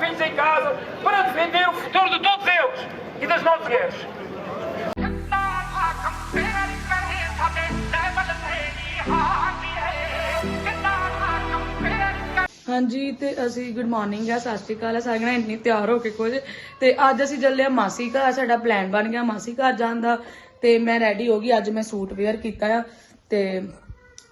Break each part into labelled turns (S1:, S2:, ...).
S1: filhos em casa para defender o futuro de todos eles e das nossas mulheres.
S2: ਹਾਂਜੀ, ਤੇ ਅਸੀਂ good morning ਆ, ਸਤਿ ਸ਼੍ਰੀ ਅਕਾਲ ਆ, ਸਾਰਿਆਂ ਇੰਨੀ ਤਿਆਰ ਹੋ ਕੇ ਕੁਝ ਤੇ ਅੱਜ ਅਸੀਂ ਚੱਲੇ ਆ ਮਾਸੀ ਘਰ, ਸਾਡਾ ਪਲਾਨ ਬਣ ਗਿਆ ਮਾਸੀ ਘਰ ਜਾਣ ਦਾ। ਤੇ ਮੈਂ ਰੈਡੀ ਹੋ ਗਈ, ਅੱਜ ਮੈਂ ਸੂਟ ਵੇਅਰ ਕੀਤਾ ਆ। ਤੇ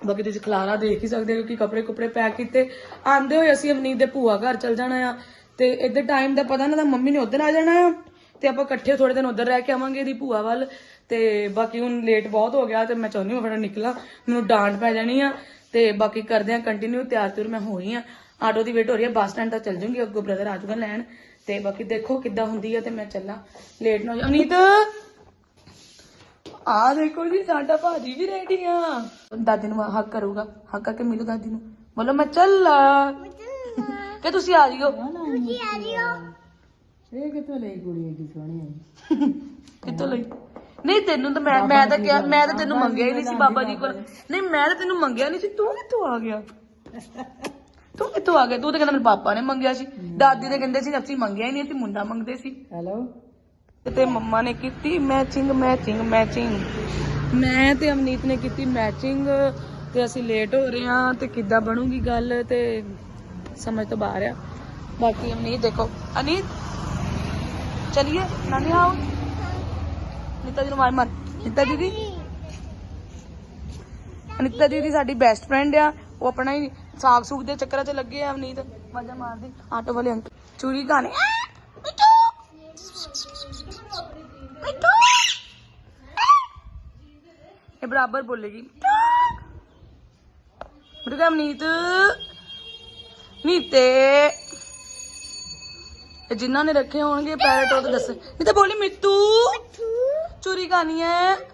S2: ਬਾਕੀ ਤੁਸੀਂ ਖਲਾਰਾ ਦੇਖ ਹੀ ਸਕਦੇ ਹੋ ਕਿ ਕੱਪੜੇ ਕੁਪੜੇ ਪੈਕ ਕੀਤੇ। ਆਂਦੇ ਹੋਏ ਅਸੀਂ ਅਵਨੀਤ ਦੇ ਭੂਆ ਘਰ ਚੱਲ ਜਾਣਾ ਆ। ਤੇ ਇੱਧਰ ਟਾਈਮ ਦਾ ਪਤਾ ਨਾ ਤਾਂ ਮੰਮੀ ਨੇ ਉਧਰ ਆ ਜਾਣਾ ਆ ਤੇ ਆਪਾਂ ਇਕੱਠੇ ਥੋੜੇ ਦਿਨ ਉਧਰ ਰਹਿ ਕੇ ਆਵਾਂਗੇ ਇਹਦੀ ਭੂਆ ਵੱਲ। ਤੇ ਬਾਕੀ ਹੁਣ ਲੇਟ ਬਹੁਤ ਹੋ ਗਿਆ ਤੇ ਮੈਂ ਚਾਹੁੰਦੀ ਹਾਂ ਫਟਾ ਨਿਕਲਾਂ। ਮੈਨੂੰ ਡਾਂਟ ਪੈ ਜਾਣੀ ਆ ਤੇ ਬਾਕੀ ਕਰਦੇ ਆ ਕੰਟੀਨਿਊ ਤਿਆਰ ਤੁਰ ਮੈਂ ਹੋਈ ਆ ਆਟੋ ਦੀ ਵੇਟ ਹੋ ਰਹੀ ਹੈ ਬੱਸ ਸਟੈਂਡ ਤੱਕ ਚੱਲ ਜੂੰਗੀ ਅੱਗੋਂ ਬ੍ਰਦਰ ਆ ਜਾਊਗਾ ਲੈਣ। ਤੇ ਬਾਕੀ ਦੇਖੋ ਕਿੱਦਾਂ ਹੁੰਦੀ ਆ ਤੇ ਮੈਂ ਚੱਲਾਂ। ਲੇਟ ਨਾ ਹੋ ਜਾ ਅਨੀਤ! ਆ ਦੇਖੋ ਜੀ, ਸਾਡਾ ਭਾਜੀ ਵੀ ਰੈਡੀ ਆ। ਦਾਦੀ ਨੂੰ ਹੱਕ ਕਰੂਗਾ, ਹੱਕ ਕਰਕੇ ਮਿਲੂ ਦਾਦੀ ਨੂੰ। ਬੋਲੋ ਮੈਂ ਚੱਲਾ। ਕਿ ਤੁਸੀਂ ਆ ਜਿਓ।
S3: ਇਹ ਕਿੱਥੋਂ ਲਈ ਕੁੜੀ ਏਡੀ ਸੋਹਣੀ ਹੈ
S2: ਕਿੱਥੋਂ ਲਈ? ਨਹੀਂ ਤੈਨੂੰ ਤਾਂ ਮੈਂ ਮੈਂ ਤਾਂ ਕਿਹਾ ਮੈਂ ਤਾਂ ਤੈਨੂੰ ਮੰਗਿਆ ਹੀ ਨਹੀਂ ਸੀ ਬਾਬਾ ਜੀ ਕੋਲ। ਨਹੀਂ ਮੈਂ ਤਾਂ ਤੈਨੂੰ ਮੰਗਿਆ ਨਹੀਂ ਸੀ। ਤੂੰ ਕਿੱਥੋਂ ਆ ਗਿਆ? ਤੂੰ ਕਿੱਥੋਂ ਆ ਗਿਆ? ਤੂੰ ਤਾਂ ਕਹਿੰਦਾ ਮੇਰੇ ਪਾਪਾ ਨੇ ਮੰਗਿਆ ਸੀ। ਦਾਦੀ ਦੇ ਕਹਿੰਦੇ ਸੀ ਅਸੀਂ ਮੰਗਿਆ ਹੀ ਨਹੀਂ ਅਸੀਂ ਮੁੰਡਾ ਮੰਗਦੇ ਸੀ।
S3: ਹੈਲੋ?
S2: ਤੇ ਮੰਮਾ ਨੇ ਕੀਤੀ ਮੈਚਿੰਗ ਮੈਚਿੰਗ ਮੈਚਿੰਗ ਮੈਂ ਤੇ ਅਮਨੀਤ ਨੇ ਕੀਤੀ ਮੈਚਿੰਗ ਤੇ ਅਸੀਂ ਲੇਟ ਹੋ ਰਹੇ ਹਾਂ ਤੇ ਕਿੱਦਾਂ ਬਣੂਗੀ ਗੱਲ ਤੇ ਸਮਝ ਤੋਂ ਬਾਹਰ ਆ। ਬਾਕੀ ਅਮਨੀਤ ਦੇਖੋ। ਅਨੀਤ, ਚਲਿਏ? ਨਾਨੀ ਆਓ। ਨੀਤਾ ਜੀ ਮਾਰ ਮਾਰ। ਨੀਤਾ ਦੀਦੀ। ਅਨੀਤਾ ਦੀਦੀ ਸਾਡੀ ਬੈਸਟ ਫਰੈਂਡ ਆ। ਉਹ ਆਪਣਾ ਹੀ ਸਾਗ ਸੂਗ ਦੇ ਚੱਕਰਾਂ 'ਚ ਲੱਗੇ ਆ ਅਮਨੀਤ। ਮਜ਼ਾ ਮਾਰਦੇ। ਆਟੋ ਵਾਲੇ ਅੰਕਲ। ਚੂਰੀ ਗਾਣੇ ਇਹ ਬਰਾਬਰ ਬੋਲੇਗੀ। ਮੇਰੇ ਕਾ ਅਮਨੀਤ। ਇਹ ਜਿਨ੍ਹਾਂ ਨੇ ਰੱਖੇ ਹੋਣਗੇ ਪੈਰਟ ਉਹ ਤਾਂ ਦੱਸ। ਨਹੀਂ ਤਾਂ ਬੋਲੀ ਮਿੱਤੂ ਚੂਰੀ ਖਾਣੀ ਹੈ।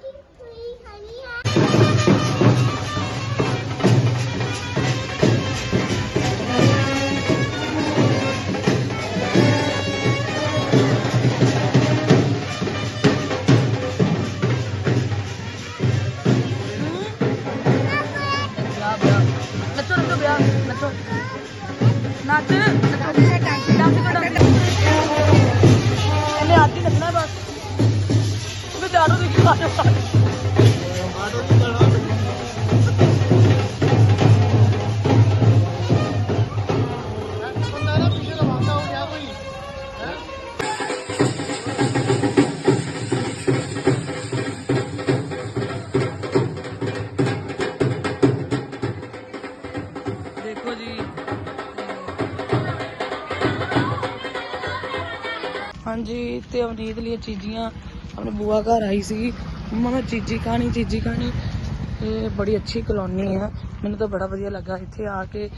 S2: ਹਾਂਜੀ, ਤੇ ਅਵਨੀਤ ਲਈ ਚੀਜ਼ੀਆਂ, ਆਪਣੇ ਬੂਆ ਘਰ ਆਈ ਸੀ ਮੰਮਾ ਮੈਂ ਚੀਜ਼ੀ ਖਾਣੀ ਚੀਜ਼ੀ ਖਾਣੀ। ਇਹ ਬੜੀ ਅੱਛੀ ਕਲੋਨੀ ਆ। ਮੈਨੂੰ ਤਾਂ ਬੜਾ ਵਧੀਆ ਲੱਗਾ ਇੱਥੇ ਆ ਕੇ।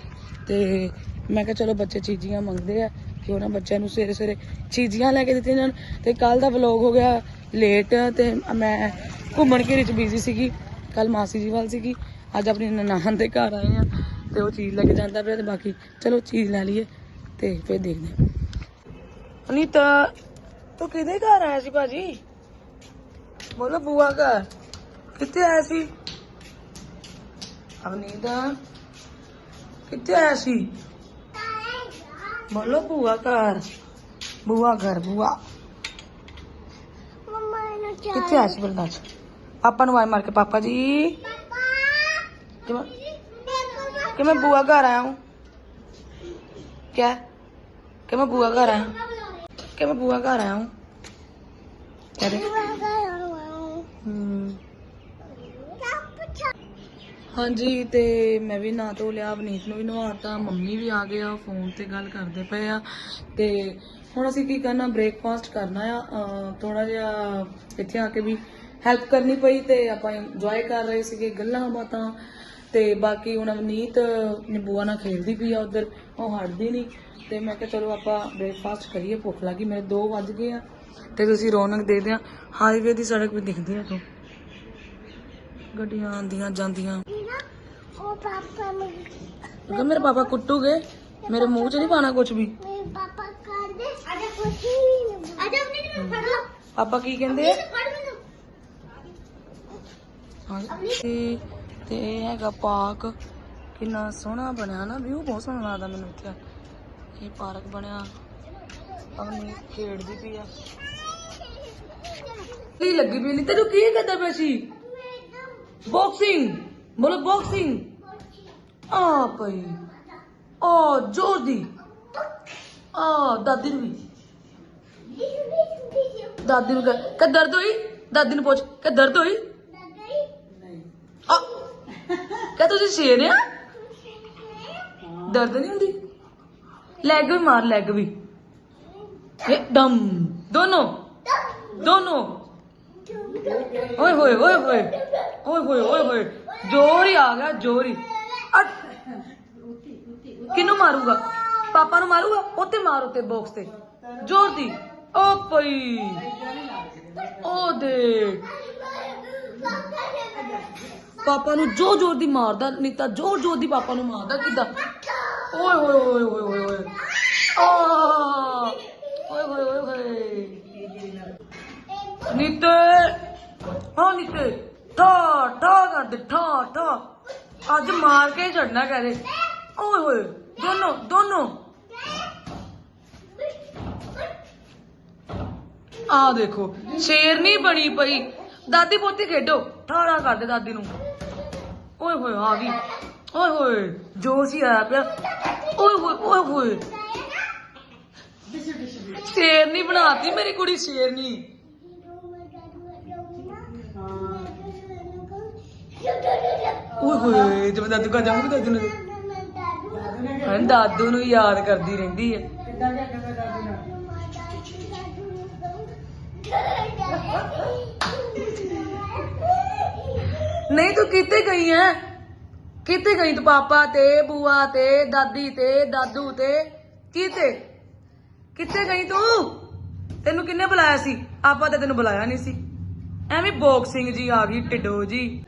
S2: ਤੇ ਮੈਂ ਕਿਹਾ, ਚਲੋ ਬੱਚੇ ਚੀਜ਼ੀਆਂ ਮੰਗਦੇ ਆ ਕਿ ਉਹਨਾਂ ਬੱਚਿਆਂ ਨੂੰ ਸਵੇਰੇ ਸਵੇਰੇ ਚੀਜ਼ੀਆਂ ਲੈ ਕੇ ਦਿੱਤੀਆਂ ਜਾਣ। ਤੇ ਕੱਲ ਦਾ ਵਲੌਗ ਹੋ ਗਿਆ ਲੇਟ ਤੇ ਮੈਂ ਘੁੰਮਣ ਘੇਰੀ ਚ ਬਿਜ਼ੀ ਸੀਗੀ। ਕੱਲ ਮਾਸੀ ਜੀ ਵੱਲ ਸੀਗੀ। ਅੱਜ ਆਪਣੀ ਨਨਾਣ ਦੇ ਘਰ ਆਏ ਆ, ਤੇ ਉਹ ਚੀਜ਼ ਲੈ ਕੇ ਜਾਂਦਾ ਪਿਆ ਤੇ ਬਾਕੀ, ਚਲੋ ਚੀਜ਼ ਲੈ ਲਈਏ ਤੇ ਫਿਰ ਦੇਖਦੇ ਹਾਂ ਅਨੀਤਾ ਤੂੰ ਕਿਹਦੇ ਘਰ ਆਇਆ ਸੀ ਭਾਜੀ? ਬੋਲੋ ਬੂਆ ਘਰ। ਕਿੱਥੇ ਆਇਆ ਸੀ? ਅਨੀਤਾ ਕਿੱਥੇ ਆਇਆ ਸੀ? ਬੋਲੋ ਬੂਆ ਘਰ। ਬੂਆ ਘਰ ਬੂਆ ਕਿੱਥੇ ਆਇਆ ਸੀ ਬਲਦਾਸ ਪਾਪਾ ਨੂੰ ਆਵਾਜ਼ ਮਾਰ ਕੇ ਪਾਪਾ ਜੀ। ਪਾਪਾ। ਕਿ ਮੈਂ ਬੂਆ ਘਰ ਆਇਆ ਹੂੰ? ਕਿਆ? ਕਿ ਮੈਂ ਬੂਆ ਘਰ ਆਇਆ कि मैं बुआ घर आया हूँ क्या रे हम्म। ਹਾਂਜੀ ਤੇ ਮੈਂ ਵੀ ਨਹਾ ਧੋ ਲਿਆ ਅਵਨੀਤ ਨੂੰ ਵੀ ਨਵਾਤਾ ਮੰਮੀ ਵੀ ਆ ਗਏ ਆ ਫੋਨ ਤੇ ਗੱਲ ਕਰਦੇ ਪਏ ਆ ਤੇ ਹੁਣ ਅਸੀਂ ਕੀ ਕਰਨਾ ਬ੍ਰੇਕਫਾਸਟ ਕਰਨਾ ਆ ਥੋੜਾ ਜਿਹਾ ਇੱਥੇ ਆ ਕੇ ਵੀ ਹੈਲਪ ਕਰਨੀ ਪਈ ਤੇ ਆਪਾਂ ਇੰਜੋਏ ਕਰ ਰਹੇ ਸੀਗੇ ਗੱਲਾਂ ਬਾਤਾਂ ਤੇ ਬਾਕੀ ਹੁਣ ਅਵਨੀਤ ਨਿੰਬੂਆ ਨਾਲ ਖੇਡਦੀ ਪਈ ਆ ਉਧਰ ਉਹ ਹਟਦੀ ਨਹੀਂ ਤੇ ਮੈਂ ਕਿਹਾ ਚਲੋ ਆਪਾਂ ਬ੍ਰੇਕਫਾਸਟ ਕਰੀਏ ਭੁੱਖ ਲੱਗੀ ਮੇਰੇ 2 ਵੱਜ ਗਏ ਆ। ਤੇ ਤੁਸੀਂ ਰੌਣਕ ਦੇ ਦਿਆਂ ਹਾਈਵੇ ਦੀ ਸੜਕ ਵੀ ਦਿਖਦੀ ਆ ਤੋਂ ਗੱਡੀਆਂ ਆਉਂਦੀਆਂ ਜਾਂਦੀਆਂ।
S4: ਉਹ ਪਾਪਾ ਨੂੰ
S2: ਕਿਉਂਕਿ ਮੇਰੇ ਪਾਪਾ ਕੁੱਟੂਗੇ? ਮੇਰੇ ਮੂੰਹ 'ਚ ਨਹੀਂ ਪਾਣਾ ਕੁਝ ਵੀ?
S4: ਮੇਰੇ ਪਾਪਾ ਕਰ ਦੇ ਅਜਾ ਕੁਛ ਨਹੀਂ ਅਜਾ ਆਪਣੇ ਨੂੰ ਫੜ ਲਓ।
S2: ਪਾਪਾ ਕੀ ਕਹਿੰਦੇ ਆ?
S4: ਮੈਨੂੰ
S2: ਹਾਂਜੀ ਤੇ ਇਹ ਹੈਗਾ ਪਾਰਕ। ਕਿੰਨਾ ਸੋਹਣਾ ਬਣਿਆ ਨਾ ਵਿਊ ਬਹੁਤ ਸੋਹਣਾ ਲੱਗਦਾ ਮੈਨੂੰ ਇੱਥੇ। ਇਹ ਪਾਰਕ ਬਣਿਆ? ਅਮਨੀ ਖੇਡਦੀ ਪਈ ਆ। ਕੀ ਲੱਗੀ ਪਈ ਨਹੀਂ ਤੈਨੂੰ ਕੀ ਕਰਦਾ ਪਿਆ ਸੀ ਬਾਕਸਿੰਗ ਬੋਲੋ ਬਾਕਸਿੰਗ ਆ ਪਈ। ਆ ਜ਼ੋਰ ਦੀ। ਆ ਦਾਦੀ ਨੂੰ ਵੀ। ਦਾਦੀ ਨੂੰ ਕਹਿ ਕਿ ਦਰਦ ਹੋਈ? ਦਾਦੀ ਨੂੰ ਪੁੱਛ ਕਿ ਦਰਦ ਹੋਈ? ਆ। ਕਹ ਤੁਸੀਂ ਸ਼ੇਰ ਆ? ਦਰਦ ਨਹੀਂ ਹੁੰਦੀ? ਲੈਗ ਵੀ ਮਾਰ ਲੈਗ ਵੀ। ਇਹ ਦਮ। ਦੋਨੋਂ। ਦੋਨੋਂ। ਓਏ ਹੋਏ ਓਏ ਹੋਏ। ਓਏ ਹੋਏ ਓਏ ਹੋਏ। ਜ਼ੋਰ ਹੀ ਆ ਗਿਆ, ਜ਼ੋਰ। ਹੀ ਕਿਨੂੰ ਮਾਰੂਗਾ? ਪਾਪਾ ਨੂੰ ਮਾਰੂਗਾ? ਉੱਤੇ ਮਾਰ ਉੱਤੇ ਬਾਕਸ ਤੇ। ਜ਼ੋਰ ਦੀ। ਓ ਪਈ ਓ ਦੇ ਪਾਪਾ ਨੂੰ ਜੋ ਜ਼ੋਰ ਦੀ ਮਾਰਦਾ ਨੀਤਾ ਜ਼ੋਰ ਜ਼ੋਰ ਦੀ ਪਾਪਾ ਨੂੰ ਮਾਰਦਾ ਕਿਦਾਂ? ਓਏ ਹੋਏ ਹੋਏ ਹੋਏ ਹੋਏ ਹੋਏ ਆ! ਓਏ ਹੋਏ ਹੋਏ ਹੋਏ ਨੀਤੇ। ਹਾਂ ਨੀਤੇ। ਠਾ ਠਾ ਕਰ ਦੇ, ਠਾ ਠਾ। ਅੱਜ ਮਾਰ ਕੇ ਛੱਡਣਾ ਕਹਦੇ ਓਏ ਹੋਏ ਦੋਨੋਂ ਦੋਨੋਂ। ਆ ਦੇਖੋ ਸ਼ੇਰਨੀ ਬਣੀ ਪਈ। ਦਾਦੀ ਪੋਤੀ ਖੇਡੋ। ਠਾੜਾ ਕਰ ਦੇ ਦਾਦੀ ਨੂੰ। ਓਏ ਹੋਏ ਆ ਵੀ। ਓਏ ਹੋਏ ਜੋਸ਼ ਹੀ ਆਇਆ ਪਿਆ। ਓਏ ਹੋਏ ਓਏ ਹੋਏ। ਸ਼ੇਰਨੀ ਬਣਾਤੀ, ਮੇਰੀ ਕੁੜੀ ਸ਼ੇਰਨੀ ਓਏ ਹੋਏ, ਜਿਵੇਂ ਦਾਦੂ ਕਾ ਜਾਊਂਗੀ, ਦਾਦੂ ਨੂੰ ਹਾਂ, ਦਾਦੂ ਨੂੰ ਯਾਦ ਕਰਦੀ ਰਹਿੰਦੀ ਹੈ ਨਹੀਂ, ਤੂੰ ਕਿੱਥੇ ਗਈ ਐ? ਕਿੱਥੇ ਗਈ ਤੂੰ ਪਾਪਾ ਤੇ, ਬੂਆ ਤੇ, ਦਾਦੀ ਤੇ, ਦਾਦੂ ਤੇ? ਕਿੱਥੇ? ਕਿੱਥੇ ਗਈ ਤੂੰ? ਤੈਨੂੰ ਕਿੰਨੇ ਬੁਲਾਇਆ ਸੀ? ਆਪਾਂ ਤਾਂ ਤੈਨੂੰ ਬੁਲਾਇਆ ਨਹੀਂ ਸੀ। ਐਵੇਂ ਬਾਕਸਿੰਗ ਜੀ ਆ ਗਈ, ਟਿੱਡੋ ਜੀ।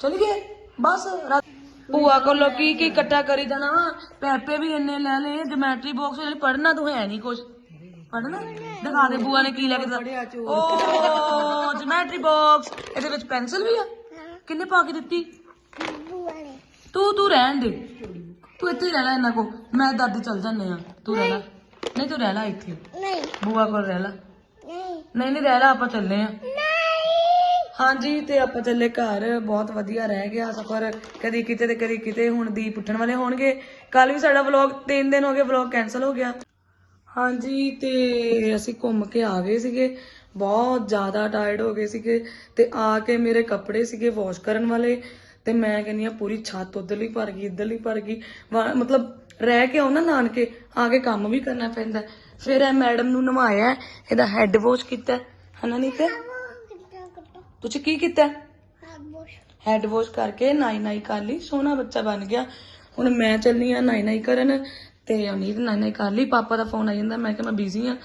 S2: ਚਲ ਗਏ, ਬਸ ਰਾ- ਭੂਆ ਕੋਲੋਂ ਕੀ ਕੀ ਇਕੱਠਾ ਕਰੀ ਜਾਣਾ ਪੈਪੇ ਵੀ ਇੰਨੇ ਲੈ ਲਏ ਜਮੈਟਰੀ ਬਾਕਸ ਪੜਨਾ ਤੂੰ ਹੈ ਨਹੀਂ ਕੁਝ ਪੜਨਾ ਦਿਖਾ ਦੇ ਬੂਆ ਨੇ ਕੀ ਲੈ ਕੇ ਦਿੱਤਾ। ਓ ਜਮੈਟਰੀ ਬਾਕਸ ਇਹਦੇ ਵਿੱਚ ਪੈਨਸਲ ਵੀ ਆ? ਕਿੰਨੇ ਪਾ ਕੇ ਦਿੱਤੀ? ਤੂੰ ਤੂੰ ਰਹਿਣ ਦੇ। ਤੂੰ ਇੱਥੇ ਹੀ ਰਹਿ ਲੈ ਇਹਨਾਂ ਕੋ ਮੈਂ ਦਾਦੀ ਚੱਲ ਜਾਂਦੇ ਆ ਤੂੰ ਰਹਿ ਲੈ। ਨਹੀਂ ਤੂੰ ਰਹਿ ਲੈ ਇੱਥੇ।
S4: ਨਹੀਂ।
S2: ਬੂਆ ਕੋਲ ਰਹਿ ਲੈ।
S4: ਨਹੀਂ।
S2: ਨਹੀਂ ਨਹੀਂ ਰਹਿ ਲੈ ਆਪਾਂ ਚੱਲੇ ਆ ਹਾਂਜੀ ਤੇ ਆਪਾਂ ਚੱਲੇ ਘਰ। ਬਹੁਤ ਵਧੀਆ ਰਹਿ ਗਿਆ ਸਫਰ। ਕਦੀ ਕਿਤੇ ਤੇ ਕਦੀ ਕਿਤੇ ਹੁਣ ਦੀਪ ਉੱਠਣ ਵਾਲੇ ਹੋਣਗੇ। ਕੱਲ ਵੀ ਸਾਡਾ ਵਲੌਗ 3 ਦਿਨ ਹੋ ਗਏ ਵਲੌਗ ਕੈਨਸਲ ਹੋ ਗਿਆ। ਹਾਂਜੀ ਤੇ ਅਸੀਂ ਘੁੰਮ ਕੇ ਆ ਗਏ ਸੀਗੇ। ਬਹੁਤ ਜ਼ਿਆਦਾ ਟਾਇਰਡ ਹੋ ਗਏ ਸੀਗੇ ਤੇ ਆ ਕੇ ਮੇਰੇ ਕੱਪੜੇ ਸੀਗੇ ਵਾਸ਼ ਕਰਨ ਵਾਲੇ। ਤੇ ਮੈਂ ਕਹਿੰਨੀ ਆ ਪੂਰੀ ਛੱਤ ਉਧਰਲੀ ਭਰ ਗਈ ਇੱਧਰਲੀ ਭਰ ਗਈ। ਮਤਲਬ ਰਹਿ ਕੇ ਆਉਣਾ ਨਾਨਕੇ ਆ ਕੇ ਕੰਮ ਵੀ ਕਰਨਾ ਪੈਂਦਾ। ਫਿਰ ਇਹ ਮੈਡਮ ਨੂੰ ਨਵਾਇਆ ਇਹਦਾ ਹੈੱਡ ਵਾਸ਼ ਕੀਤਾ ਹਨਾ ਨਹੀਂ ਤੇ ਤੁਸੀਂ ਕੀ ਕੀਤਾ? Head wash. ਕਰਕੇ ਨਾਈ ਨਾਈ ਕਰ ਲਈ ਸੋਹਣਾ ਬੱਚਾ ਬਣ ਗਿਆ। ਹੁਣ ਮੈਂ ਚੱਲਨੀ ਆ ਨਾਈ ਨਾਈ ਕਰਨ। ਤੇ ਅਨੀਤ ਨਾਈ ਕਰ ਲਈ ਪਾਪਾ ਦਾ ਫੋਨ ਆ ਜਾਂਦਾ। ਮੈਂ ਕਿਹਾ ਮੈਂ ਬਿਜ਼ੀ ਆ।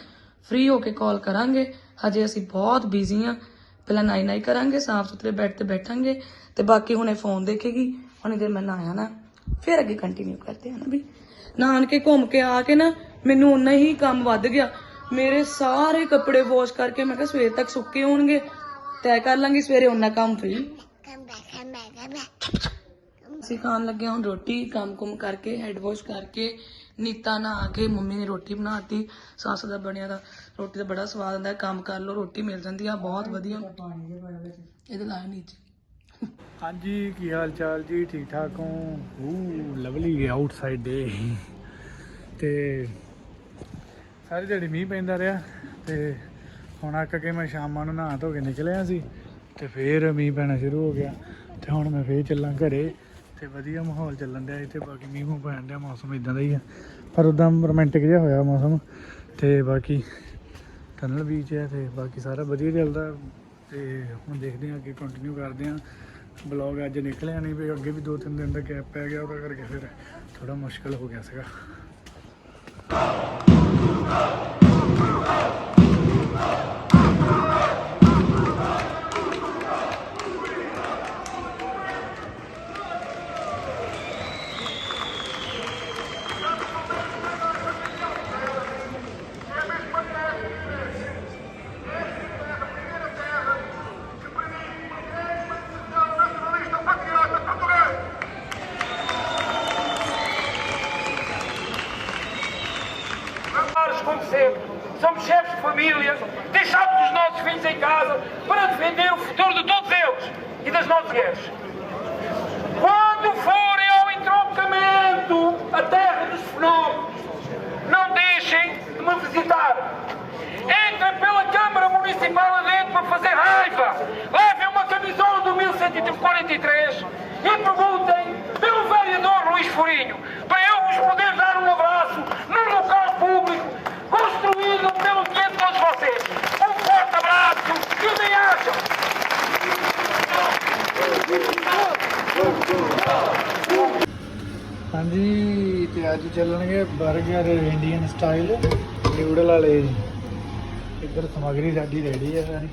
S2: ਫ੍ਰੀ ਹੋ ਕੇ ਕਾਲ ਕਰਾਂਗੇ। ਹਜੇ ਅਸੀਂ ਬਹੁਤ ਬਿਜ਼ੀ ਆ। ਪਹਿਲਾਂ ਨਾਈ ਨਾਈ ਕਰਾਂਗੇ ਸਾਫ਼ ਸੁਥਰੇ ਬੈੱਡ ਤੇ ਬੈਠਾਂਗੇ ਤੇ ਬਾਕੀ ਹੁਣੇ ਫੋਨ ਦੇਖੇਗੀ। ਹੁਣੇ ਦੇਰ ਮੈਂ ਨਹਾਇਆ ਨਾ ਫਿਰ ਅੱਗੇ ਕੰਟੀਨਿਊ ਕਰਦੇ ਹਾਂ ਨਾ ਵੀ। ਨਾਨ ਕੇ ਘੁੰਮ ਕੇ ਆ ਕੇ ਨਾ ਮੈਨੂੰ ਉਨਾ ਹੀ ਕੰਮ ਵੱਧ ਗਿਆ। ਮੇਰੇ ਸਾਰੇ ਕੱਪੜੇ ਵਾਸ਼ ਕਰਕੇ ਮੈਂ ਕਿਹਾ ਸਵੇਰ ਤੱਕ ਸੁੱਕੇ ਹੋਣਗੇ। ਤੈਅ ਕਰ ਲਾਂਗੀ ਸਵੇਰੇ ਉਹਨਾਂ ਕੰਮ ਫ੍ਰੀ ਅਸੀਂ ਖਾਣ ਲੱਗੇ ਹਾਂ ਹੁਣ ਰੋਟੀ ਕੰਮ ਕੁਮ ਕਰਕੇ ਹੈਡ ਵਾਸ਼ ਕਰਕੇ। ਨੀਤਾ ਨਹਾ ਕੇ ਮੰਮੀ ਨੇ ਰੋਟੀ ਬਣਾਤੀ ਸੱਸ ਦਾ ਬਣਿਆ ਦਾ ਰੋਟੀ ਦਾ ਬੜਾ ਸਵਾਦ ਹੁੰਦਾ ਹੈ ਕੰਮ ਕਰ ਲਓ ਰੋਟੀ ਮਿਲ ਜਾਂਦੀ ਆ ਬਹੁਤ ਵਧੀਆ। ਇਹਦੇ ਲਾਇਆ ਨੀਚੇ।
S5: ਹਾਂਜੀ ਕੀ ਹਾਲ ਚਾਲ ਜੀ? ਠੀਕ ਠਾਕ ਹੋ? ਊ ਲਵਲੀ ਆਊਟਸਾਈਡ ਡੇ ਤੇ ਸਾਰੀ ਦਿਹਾੜੀ ਮੀਂਹ ਪੈਂਦਾ ਰਿਹਾ ਤੇ ਹੁਣ ਅੱਕ ਕੇ ਮੈਂ ਸ਼ਾਮਾਂ ਨੂੰ ਨਹਾ ਧੋ ਕੇ ਨਿਕਲਿਆ ਸੀ ਤੇ ਫੇਰ ਮੀਂਹ ਪੈਣਾ ਸ਼ੁਰੂ ਹੋ ਗਿਆ ਤੇ ਹੁਣ ਮੈਂ ਫੇਰ ਚੱਲਾਂ ਘਰੇ। ਤੇ ਵਧੀਆ ਮਾਹੌਲ ਚੱਲਣ ਡਿਆ, ਇੱਥੇ ਬਾਕੀ ਮੀਂਹ ਮੂੰਹ ਪੈਣ ਡਿਆ, ਮੌਸਮ ਇਦਾਂ ਦਾ ਹੀ ਆ। ਪਰ ਉਦਾਂ ਰੋਮਾਂਟਿਕ ਜਿਹਾ ਹੋਇਆ ਮੌਸਮ, ਤੇ ਬਾਕੀ ਟਨਲ ਬੀਚ ਹੈ ਤੇ ਬਾਕੀ ਸਾਰਾ ਵਧੀਆ ਚੱਲਦਾ। ਤੇ ਹੁਣ ਦੇਖਦੇ ਹਾਂ ਅੱਗੇ ਕੰਟੀਨਿਊ ਕਰਦੇ ਹਾਂ। ਬਲੌਗ ਅੱਜ ਨਿਕਲਿਆ ਨਹੀਂ ਵੀ ਅੱਗੇ ਵੀ ਦੋ ਤਿੰਨ ਦਿਨ ਦਾ ਗੈਪ ਪੈ ਗਿਆ, ਉਹਦਾ ਕਰਕੇ ਫਿਰ ਥੋੜਾ ਮੁਸ਼ਕਲ ਹੋ ਗਿਆ ਸੀਗਾ।
S1: acontecer. Somos chefes de família, deixamos os nossos filhos em casa para defender o futuro de todos eles e das nossas mulheres. Quando forem ao entroncamento, a terra dos fenómenos, não deixem de me visitar. Entrem pela Câmara Municipal adentro para fazer raiva. Levem uma camisola do 1143 e perguntem
S5: ਹਾਂਜੀ, ਤੇ ਅੱਜ ਚੱਲਣਗੇ 버ਗਰ Indian style, noodle ਵਾਲੇ ਇੱਧਰ ਸਮਗਰੀ ਸਾਡੀ ready ਹੈ ਸਾਰੀ।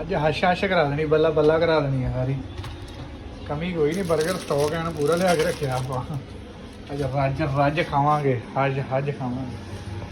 S5: ਅੱਜ ਹਸ਼ ਹਸ਼ ਕਰਾ ਦੇਣੀ, ਬੱਲਾ ਬੱਲਾ ਕਰਾ ਦੇਣੀ ਹੈ ਸਾਰੀ। ਕਮੀ ਕੋਈ ਨਹੀਂ 버ਗਰ ਸਟਾਕ ਐਨ ਪੂਰਾ ਲਿਆ ਕੇ ਰੱਖਿਆ ਆਪਾਂ। ਅੱਜ ਰੱਜ ਰੱਜ ਖਾਵਾਂਗੇ, ਅੱਜ ਹੱਜ ਖਾਵਾਂਗੇ।